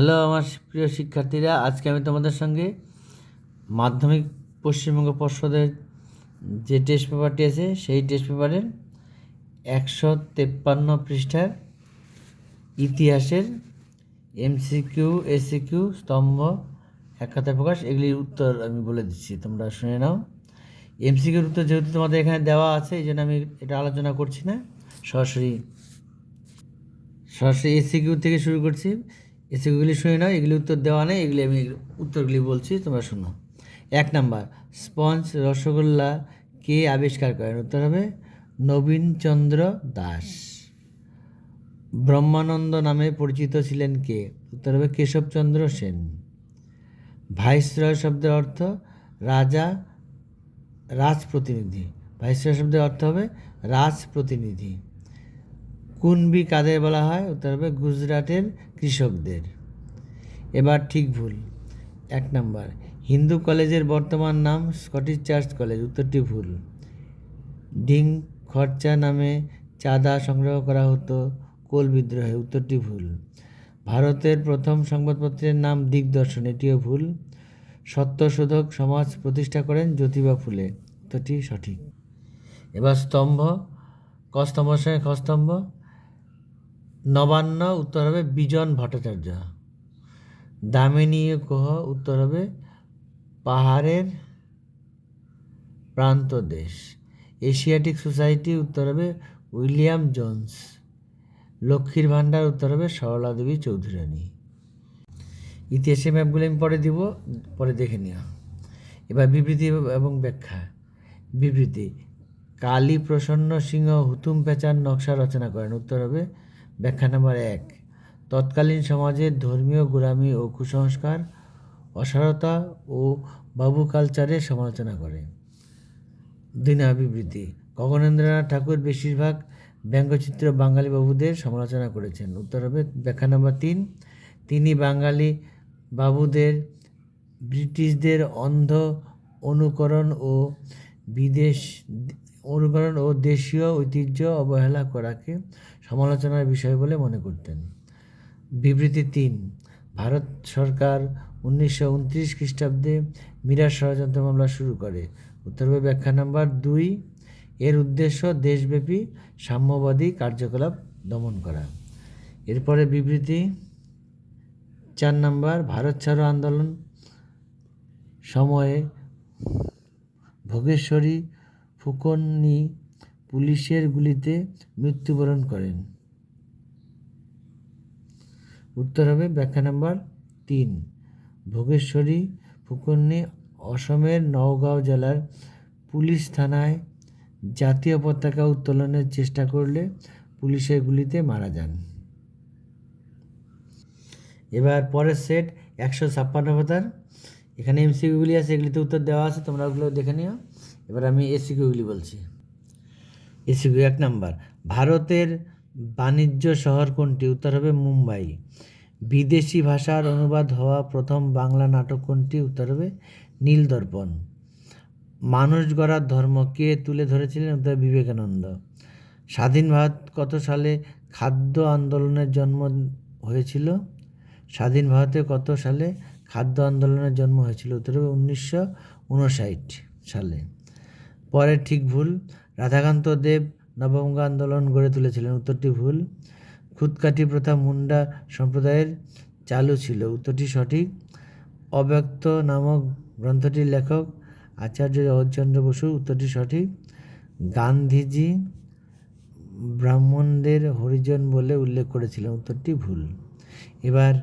Hello আমার প্রিয় শিক্ষার্থীরা, আজকে আমি তোমাদের সঙ্গে মাধ্যমিক পশ্চিমবঙ্গ পর্ষদের যে টেস্ট পেপারটি আছে, সেই টেস্ট পেপারের একশো তেপ্পান্ন পৃষ্ঠার ইতিহাসের এমসিকিউ এসিকিউ স্তম্ভ এক খাতায় প্রকাশ, এগুলির উত্তর আমি বলে দিচ্ছি, তোমরা শুনে নাও। এমসিকিউর উত্তর যেহেতু তোমাদের এখানে দেওয়া আছে, এই জন্য আমি এটা আলোচনা করছি না। সরাসরি সরাসরি এসিকিউ থেকে শুরু করছি। এসিকিউগুলি শুনে নাও, এগুলি উত্তর দেওয়া নেই, এগুলি আমি উত্তরগুলি বলছি, তোমরা শোনো। এক নাম্বার, স্পঞ্জ রসগোল্লা কে আবিষ্কার করেন? উত্তর হবে নবীনচন্দ্র দাস। ব্রহ্মানন্দ নামে পরিচিত ছিলেন কে? উত্তর হবে কেশবচন্দ্র সেন। ভাইসরয় শব্দের অর্থ রাজা, রাজপ্রতিনিধি। ভাইসরয় শব্দের অর্থ হবে রাজপ্রতিনিধি। কুনবি কাদের বলা হয়? উত্তর হবে গুজরাটের কৃষকদের। এবার ঠিক ভুল। এক নম্বর, হিন্দু কলেজের বর্তমান নাম স্কটিশ চার্চ কলেজ। উত্তরটি ভুল। ডিং খরচা নামে চাঁদা সংগ্রহ করা হতো কোল বিদ্রোহে। উত্তরটি ভুল। ভারতের প্রথম সংবাদপত্রের নাম দিগদর্শন, এটিও ভুল। সত্যশোধক সমাজ প্রতিষ্ঠা করেন জ্যোতিবা ফুলে। উত্তরটি সঠিক। এবার স্তম্ভ ক স্তম্ভের সঙ্গে খ স্তম্ভ নবান্ন, উত্তর হবে বিজন ভট্টাচার্য। দামিনী কহ উত্তর হবে পাহাড়ের প্রান্ত দেশ এশিয়াটিক সোসাইটি, উত্তর হবে উইলিয়াম জোন্স। লক্ষ্মীর ভাণ্ডার, উত্তর হবে সরলা দেবী চৌধুরানী। ইতিহাসের ম্যাপগুলো আমি পরে দিব, পরে দেখে নিও। এবার বিবৃতি এবং ব্যাখ্যা। বিবৃতি কালী প্রসন্ন সিংহ হুতুম পেঁচার নকশা রচনা করেন। উত্তর হবে ব্যাখ্যা নম্বর এক। তৎকালীন সমাজের ধর্মীয় গোড়ামি ও কুসংস্কার, অসারতা ও বাবু কালচারের সমালোচনা করে। বিবৃতি গগনেন্দ্রনাথ ঠাকুর বেশিরভাগ ব্যঙ্গচিত্র বাঙালি বাবুদের সমালোচনা করেছেন। উত্তর হবে ব্যাখ্যা নম্বর তিন। তিনি বাঙালি বাবুদের, ব্রিটিশদের অন্ধ অনুকরণ ও বিদেশ, অনুকরণ ও দেশীয় ঐতিহ্য অবহেলা করাকে সমালোচনার বিষয় বলে মনে করতেন। বিবৃতি তিন, ভারত সরকার উনিশশো উনত্রিশ খ্রিস্টাব্দে মিরাজ ষড়যন্ত্র মামলা শুরু করে। উত্তর ব্যাখ্যা নাম্বার দুই, এর উদ্দেশ্য দেশব্যাপী সাম্যবাদী কার্যকলাপ দমন করা। এরপরে বিবৃতি চার নাম্বার, ভারত ছাড়ো আন্দোলন সময়ে ভোগেশ্বরী ফুকন্নি পুলিশের গুলিতে মৃত্যুবরণ করেন। উত্তর হবে ব্যাখ্যা নাম্বার তিন। ভোগেশ্বরী ফুকন্নি অসমের নওগাঁও জেলার পুলিশ থানায় জাতীয় পতাকা উত্তোলনের চেষ্টা করলে পুলিশের গুলিতে মারা যান। এবার পরের সেট একশো ছাপ্পান্ন পাতার এখানে এমসিকিউগুলি আছে, এগুলিতে উত্তর দেওয়া আছে, তোমরা ওগুলো দেখে নিও। এবার আমি এসিকিউগুলি বলছি। এসিকিউ এক নাম্বার। ভারতের বাণিজ্য শহর কোনটি? উত্তর হবে মুম্বাই। বিদেশি ভাষার অনুবাদ হওয়া প্রথম বাংলা নাটক কোনটি? উত্তর হবে নীলদর্পণ। মানুষ গড়ার ধর্ম কে তুলে ধরেছিলেন? উত্তর বিবেকানন্দ। স্বাধীন ভারত কত সালে খাদ্য আন্দোলনের জন্ম হয়েছিল? স্বাধীন ভারতে কত সালে খাদ্য আন্দোলনের জন্ম হয়েছিল? উত্তর হবে উনিশশো উনষাট সালে। পরে ঠিক ভুল। রাধাকান্ত দেব নবঙ্গ আন্দোলন গড়ে তুলেছিলেন। উত্তরটি ভুল। খুদকাঠি প্রথা মুন্ডা সম্প্রদায়ের চালু ছিল। উত্তরটি সঠিক। অব্যক্ত নামক গ্রন্থটির লেখক আচার্য জগৎচন্দ্র বসু, উত্তরটি সঠিক। গান্ধীজি ব্রাহ্মণদের হরিজন বলে উল্লেখ করেছিলেন। উত্তরটি ভুল। এবার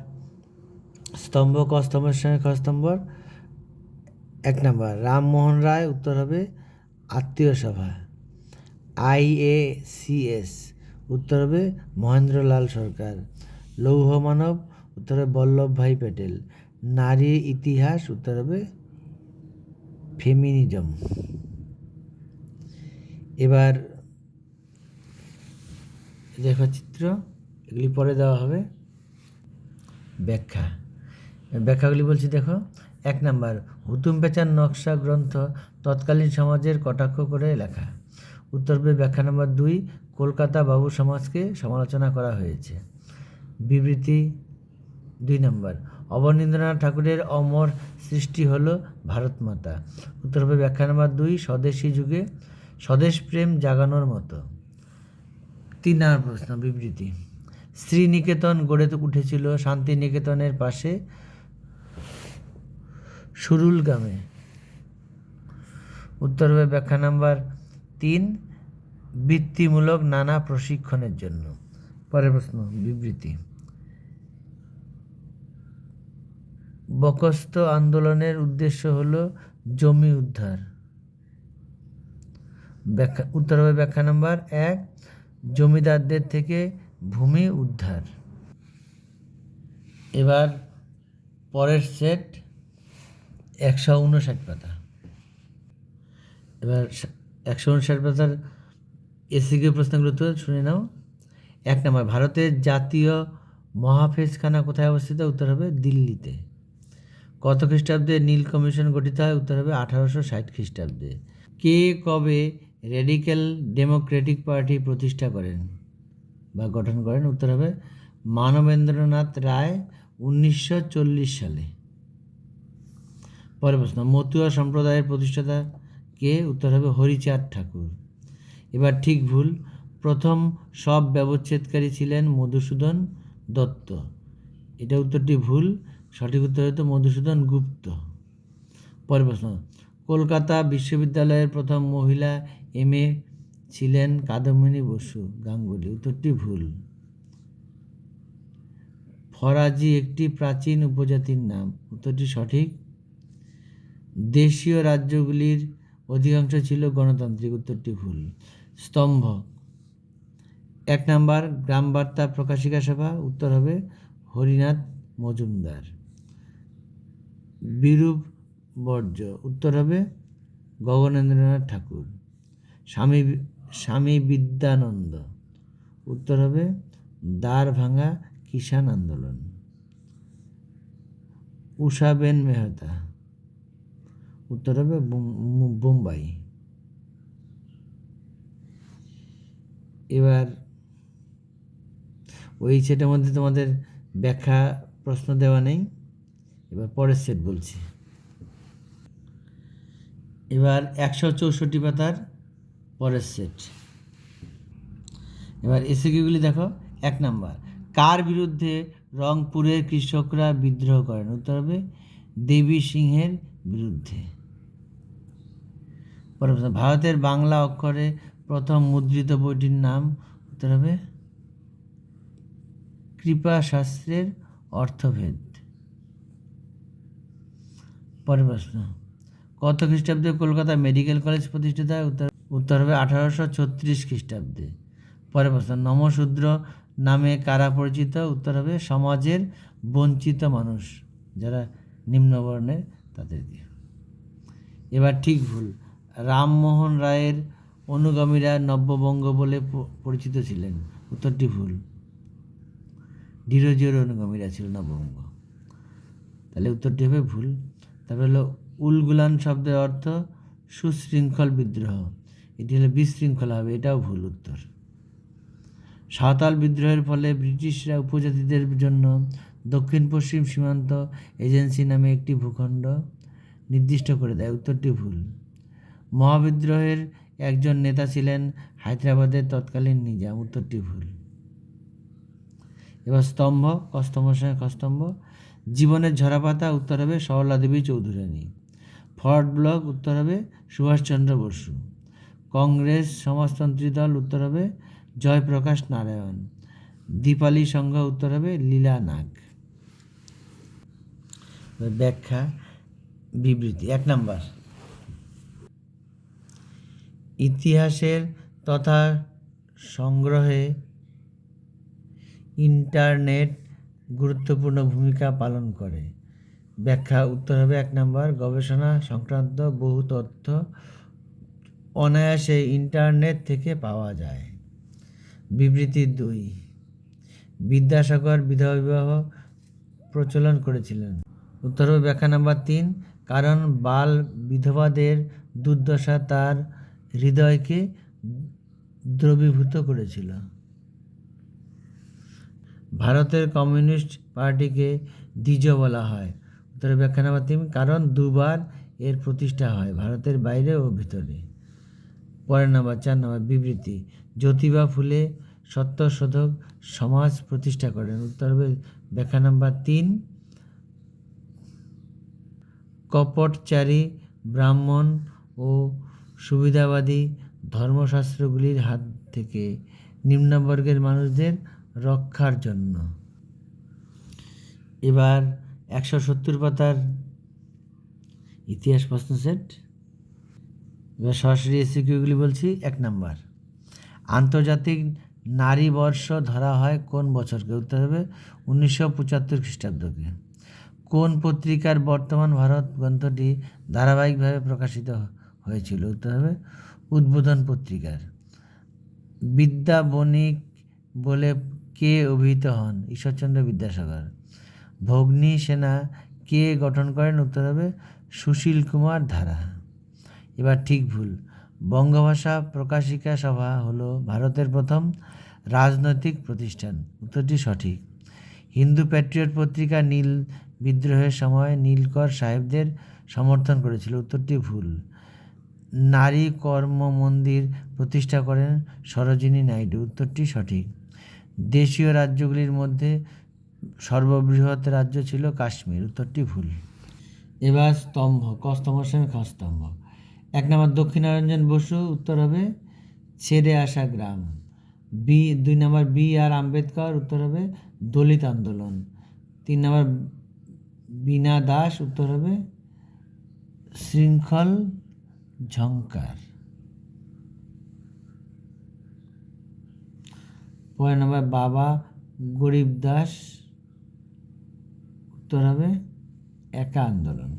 স্তম্ভ ক, স্তম্ভের সঙ্গে খ স্তম্ভ এক নম্বর। রামমোহন রায়, উত্তর হবে আত্মীয় সভা। আইএসিএস উত্তর হবে মহেন্দ্রলাল সরকার। লৌহ মানব, উত্তর হবে বল্লভভাই প্যাটেল। নারী ইতিহাস, উত্তর হবে ফেমিনিজম। এবার রেখাচিত্র এগুলি পরে দেওয়া হবে। ব্যাখ্যা। ব্যাখ্যাগুলি বলছি, দেখো, এক নাম্বার, হুতুম পেঁচার নকশা গ্রন্থ তৎকালীন সমাজের কটাক্ষ করে লেখা। উত্তর হবে ব্যাখ্যা নম্বর দুই, কলকাতা বাবু সমাজকে সমালোচনা করা হয়েছে। বিবৃতি দুই নম্বর, অবনীন্দ্রনাথ ঠাকুরের অমর সৃষ্টি হলো ভারত মাতা উত্তর হবে ব্যাখ্যা নম্বর দুই, স্বদেশী যুগে স্বদেশ প্রেম জাগানোর মতো। তিন নম্বর প্রশ্ন, বিবৃতি। শ্রীনিকেতন গড়ে উঠেছিল শান্তিনিকেতনের পাশে সুরুল গ্রামে। উত্তর হবে ব্যাখ্যা নাম্বার তিন, বৃত্তিমূলক নানা প্রশিক্ষণের জন্য। পরের প্রশ্ন, বিবৃতি। বকস্ত আন্দোলনের উদ্দেশ্য হল জমি উদ্ধার। ব্যাখ্যা, উত্তর হবে ব্যাখ্যা নম্বর এক, জমিদারদের থেকে ভূমি উদ্ধার। এবার পরের সেট, একশো উনষাট পাতা। এবার একশো উনষাট পাতার এসিকে প্রশ্নগুলো তো শুনে নাও। এক নম্বর, ভারতের জাতীয় মহাফেজখানা কোথায় অবস্থিত? উত্তর হবে দিল্লিতে। কত খ্রিস্টাব্দে নীল কমিশন গঠিত হয়? উত্তর হবে আঠারোশো ষাট খ্রিস্টাব্দে। কে কবে রেডিক্যাল ডেমোক্রেটিক পার্টি প্রতিষ্ঠা করেন বা গঠন করেন? উত্তর হবে মানবেন্দ্রনাথ রায় উনিশশো চল্লিশ সালে। পরের প্রশ্ন, মতুয়া সম্প্রদায়ের প্রতিষ্ঠাতা কে? উত্তর হবে হরিচাঁদ ঠাকুর। এবার ঠিক ভুল। প্রথম সব ব্যবচ্ছেদকারী ছিলেন মধুসূদন দত্ত। এটা উত্তরটি ভুল। সঠিক উত্তর হতো মধুসূদন গুপ্ত। পরের প্রশ্ন। কলকাতা বিশ্ববিদ্যালয়ের প্রথম মহিলা এম এ ছিলেন কাদম্বিনী বসু গাঙ্গুলি। উত্তরটি ভুল। ফরাজি একটি প্রাচীন উপজাতির নাম। উত্তরটি সঠিক। দেশীয় রাজ্যগুলির অধিকাংশ ছিল গণতান্ত্রিক, উত্তরটি ভুল। স্তম্ভ। এক নাম্বার গ্রাম বার্তা প্রকাশিকা সভা, উত্তর হবে হরিনাথ মজুমদার। বিরূপ বর্জ্য, উত্তর হবে গগনেন্দ্রনাথ ঠাকুর। স্বামী স্বামী বিদ্যানন্দ, উত্তর হবে দ্বার ভাঙা কিষাণ আন্দোলন। উষাবেন মেহতা। উত্তর হবে বোম্বাই। এবার ওই সেটের মধ্যে তোমাদের ব্যাখ্যা প্রশ্ন দেওয়া নেই। এবার পরের সেট বলছি। এবার একশো চৌষট্টি পাতার পরের সেট। এবার এসিকিউগুলি দেখো, এক নাম্বার, কার বিরুদ্ধে রংপুরের কৃষকরা বিদ্রোহ করেন? উত্তর হবে দেবী সিংহের বিরুদ্ধে। প্রশ্ন, ভারতের বাংলা অক্ষরে প্রথম মুদ্রিত বইটির নাম উত্তর হবে কৃপা শাস্ত্রের অর্থভেদ। পরের প্রশ্ন কত খ্রিস্টাব্দে কলকাতা মেডিকেল কলেজ প্রতিষ্ঠিত হয়? উত্তর উত্তর হবে আঠারোশো ছত্রিশ খ্রিস্টাব্দে। পরের প্রশ্ন নমশূদ্র নামে কারা পরিচিত? উত্তর হবে সমাজের বঞ্চিত মানুষ। যারা নিম্নবর্ণের তাদেরকে এবার ঠিক ভুল। রামমোহন রায়ের অনুগামীরা নব্যবঙ্গ বলে পরিচিত ছিলেন। উত্তরটি ভুল। ডিরোজিওর অনুগামীরা ছিল নববঙ্গ তাহলে উত্তরটি হবে ভুল। তারপরে হলো উলগুলান শব্দের অর্থ সুশৃঙ্খল বিদ্রোহ। এটি হলো বিশৃঙ্খলা হবে, এটাও ভুল উত্তর। সাঁওতাল বিদ্রোহের ফলে ব্রিটিশরা উপজাতিদের জন্য দক্ষিণ পশ্চিম সীমান্ত এজেন্সি নামে একটি ভূখণ্ড নির্দিষ্ট করে দেয়। উত্তরটি ভুল। মহাবিদ্রোহের একজন নেতা ছিলেন হায়দ্রাবাদের তৎকালীন নিজাম উত্তরটি ভুল এবার স্তম্ভ কস্তম্ভের সঙ্গে কস্তম্ভ জীবনের ঝরাপাতা উত্তর হবে সরলা দেবী চৌধুরানী। ফরওয়ার্ড ব্লক উত্তর হবে সুভাষচন্দ্র বসু। কংগ্রেস সমাজতন্ত্রী দল উত্তর হবে জয়প্রকাশ নারায়ণ। দীপালি সংঘ উত্তর হবে লীলা নাগ। ব্যাখ্যা, বিবৃতি, এক নাম্বার। ইতিহাসের তথা সংগ্রহে ইন্টারনেট গুরুত্বপূর্ণ ভূমিকা পালন করে। ব্যাখ্যা উত্তর হবে এক নম্বর, গবেষণা সংক্রান্ত বহু তথ্য অনায়াসে ইন্টারনেট থেকে পাওয়া যায়। বিবৃতি দুই, বিদ্যাসাগর বিধবা বিবাহ প্রচলন করেছিলেন। উত্তর ব্যাখ্যা নাম্বার তিন, কারণ বাল বিধবাদের দুর্দশা তার হৃদয়কে দ্রবীভূত করেছিল। ভারতের কমিউনিস্ট পার্টিকে দ্বিজ বলা হয়। উত্তরের ব্যাখ্যা নাম্বার তিন কারণ দুবার এর প্রতিষ্ঠা হয়, ভারতের বাইরে ও ভিতরে। পরের নাম্বার, চার নাম্বার, বিবৃতি। জ্যোতিবা ফুলে সত্যশোধক সমাজ প্রতিষ্ঠা করেন। উত্তর হবে ব্যাখ্যা নাম্বার তিন, কপটচারী ব্রাহ্মণ ও সুবিধাবাদী ধর্মশাস্ত্রগুলির হাত থেকে নিম্নবর্গের মানুষদের রক্ষার জন্য। এবার একশো সত্তর পাতার ইতিহাস প্রশ্ন সেট। এবার সরাসরি এসিকিউগুলি বলছি, এক নাম্বার। আন্তর্জাতিক নারী বর্ষ ধরা হয় কোন বছরকে? উত্তর হবে উনিশশো পঁচাত্তর খ্রিস্টাব্দকে। কোন পত্রিকার বর্তমান ভারত গ্রন্থটি ধারাবাহিকভাবে প্রকাশিত হয়েছিল হবে উদ্বোধন পত্রিকার। বিদ্যা বণিক বলে কে অভিহিত হন? ঈশ্বরচন্দ্র বিদ্যাসাগর। ভগ্নী সেনা কে গঠন করেন? উত্তর হবে সুশীল কুমার ধারা। এবার ঠিক ভুল। বঙ্গভাষা প্রকাশিকা সভা হলো ভারতের প্রথম রাজনৈতিক প্রতিষ্ঠান। উত্তরটি সঠিক। হিন্দু প্যাট্রিয়ট পত্রিকা নীল বিদ্রোহের সময় নীলকর সাহেবদের সমর্থন করেছিল। উত্তরটি ভুল। নারী কর্ম মন্দির প্রতিষ্ঠা করেন সরোজিনী নাইডু। উত্তরটি সঠিক। দেশীয় রাজ্যগুলির মধ্যে সর্ববৃহৎ রাজ্য ছিল কাশ্মীর। উত্তরটি ভুল। এবার স্তম্ভ ক স্তম্ভ সঙ্গে খ স্তম্ভ এক নম্বর দক্ষিণারঞ্জন বসু, উত্তর হবে ছেড়ে আসা গ্রাম। বি, দুই নম্বর বি আর আম্বেদকর, উত্তর হবে দলিত আন্দোলন। তিন নম্বর বীণা দাস, উত্তর হবে শৃঙ্খল ঝঙ্কার পরের নম্বর বাবা গরিব দাস। উত্তর হবে একা আন্দোলন।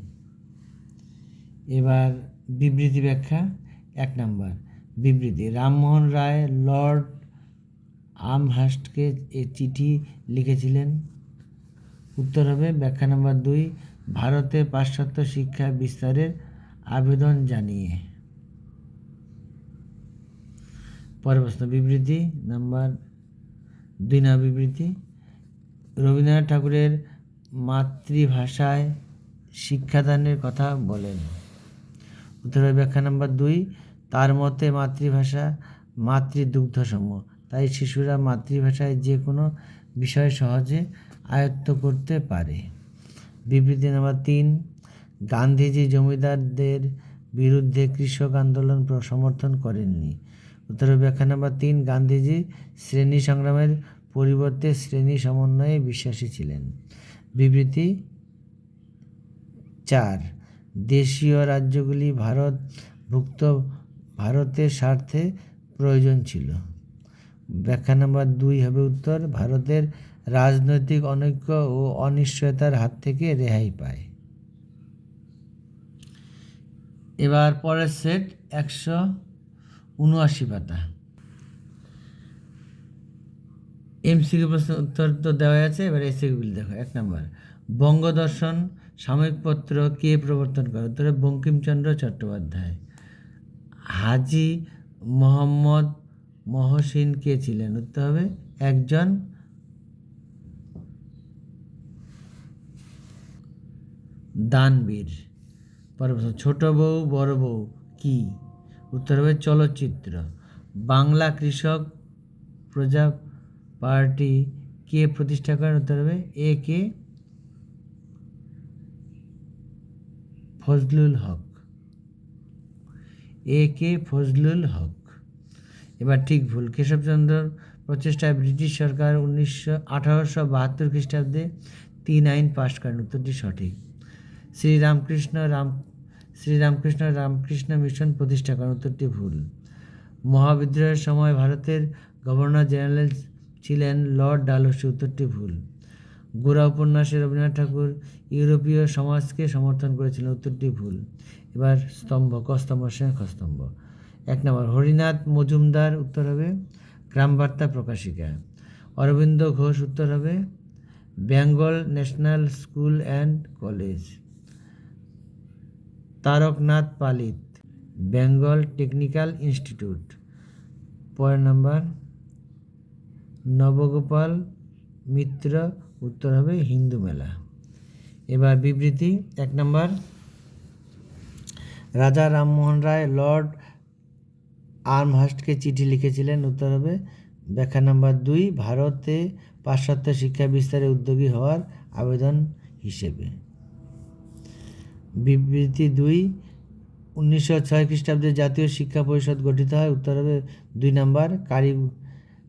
এবার বিবৃতি ব্যাখ্যা, এক নম্বর বিবৃতি, রামমোহন রায় লর্ড আমহাস্টকে এ চিঠি লিখেছিলেন। উত্তর হবে ব্যাখ্যা নম্বর দুই, ভারতে পাশ্চাত্য শিক্ষা বিস্তারের আবেদন জানিয়ে। পরের প্রশ্ন, বিবৃতি নাম্বার দুই না বিবৃতি। রবীন্দ্রনাথ ঠাকুরের মাতৃভাষায় শিক্ষাদানের কথা বলেন। উত্তরের ব্যাখ্যা নাম্বার দুই, তার মতে মাতৃভাষা মাতৃদুগ্ধসম তাই শিশুরা মাতৃভাষায় যে কোনো বিষয় সহজে আয়ত্ত করতে পারে। বিবৃতি নাম্বার তিন গান্ধীজি জমিদারদের বিরুদ্ধে কৃষক আন্দোলন সমর্থন করেননি। উত্তর ব্যাখ্যা নাম্বার তিন, গান্ধীজি শ্রেণি সংগ্রামের পরিবর্তে শ্রেণি সমন্বয়ে বিশ্বাসী ছিলেন। বিবৃতি চার, দেশীয় রাজ্যগুলি ভারতভুক্ত ভারতের স্বার্থে প্রয়োজন ছিল। ব্যাখ্যা নাম্বার দুই হবে উত্তর, ভারতের রাজনৈতিক অনৈক্য ও অনিশ্চয়তার হাত থেকে রেহাই পায়। এবার পরের সেট একশো উনআশি পাতা। এমসিকিউ প্রশ্ন উত্তর তো দেওয়া আছে, এবার এসিকিউগুলি দেখো, এক নম্বর। বঙ্গদর্শন সাময়িকপত্র কে প্রবর্তন করে? উত্তরে বঙ্কিমচন্দ্র চট্টোপাধ্যায়। হাজি মোহাম্মদ মহসিন কে ছিলেন? উত্তর হবে একজন দানবীর। পরের প্রশ্ন ছোট বউ, বড় বউ, কি? উত্তর হবে চলচ্চিত্র। বাংলা কৃষক প্রজা পার্টি কে প্রতিষ্ঠা করেন? উত্তর হবে এ কে ফজলুল হক। এ কে ফজলুল হক। এবার ঠিক ভুল। কেশবচন্দ্র প্রচেষ্টায় ব্রিটিশ সরকার উনিশশো আঠারোশো বাহাত্তর খ্রিস্টাব্দে তিন আইন পাশ করেন। উত্তরটি সঠিক। শ্রীরামকৃষ্ণ রাম শ্রীরামকৃষ্ণ রামকৃষ্ণ মিশন প্রতিষ্ঠা করেন। উত্তরটি ভুল। মহাবিদ্রোহের সময় ভারতের গভর্নর জেনারেল ছিলেন লর্ড ডালহৌসি। উত্তরটি ভুল। গোড়া উপন্যাসে রবীন্দ্রনাথ ঠাকুর ইউরোপীয় সমাজকে সমর্থন করেছিলেন। উত্তরটি ভুল। এবার স্তম্ভ ক স্তম্ভ সঙ্গে স্তম্ভ এক নম্বর, হরিনাথ মজুমদার উত্তর হবে, গ্রামবার্তা প্রকাশিকা। অরবিন্দ ঘোষ উত্তর হবে, Bengal National School and College. Taraknath Palit, Bengal Technical Institute. পরের নাম্বার, নবগোপাল মিত্র, উত্তর হবে হিন্দু মেলা। এবার বিবৃতি, এক নম্বর, রাজা রামমোহন রায়, লর্ড আর্মহাস্টকে চিঠি লিখেছিলেন, উত্তর হবে ব্যাখ্যা নাম্বার দুই, ভারতে পাশ্চাত্য শিক্ষা বিস্তারে উদ্যোগী হওয়ার আবেদন হিসেবে। বিবৃতি দুই, উনিশশো ছয় খ্রিস্টাব্দে জাতীয় শিক্ষা পরিষদ গঠিত হয়। উত্তর হবে দুই নম্বর, কারি,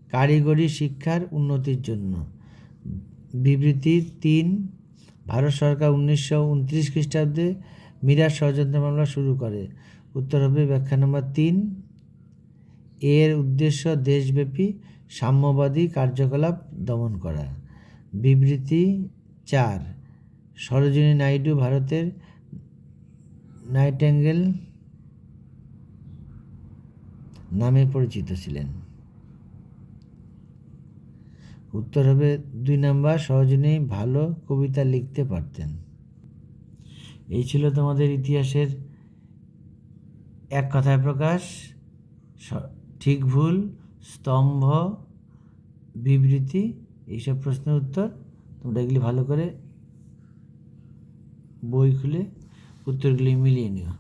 কারিগরি শিক্ষার উন্নতির জন্য। বিবৃতি তিন, ভারত সরকার উনিশশো উনত্রিশ খ্রিস্টাব্দে মিরাট ষড়যন্ত্র মামলা শুরু করে। উত্তর হবে ব্যাখ্যা নম্বর তিন, এর উদ্দেশ্য দেশব্যাপী সাম্যবাদী কার্যকলাপ দমন করা। বিবৃতি চার, সরোজিনী নাইডু ভারতের নাইটেঙ্গেল নামে পরিচিত ছিলেন। উত্তর হবে, দুই নাম্বার সরোজিনী ভালো কবিতা লিখতে পারতেন। এই ছিল তোমাদের ইতিহাসের এক কথায় প্রকাশ। ঠিক ভুল, স্তম্ভ, বিবৃতি, এইসব প্রশ্নের উত্তর তোমরা এগুলি ভালো করে বই খুলে উত্তরগুলি মিলিয়ে নিও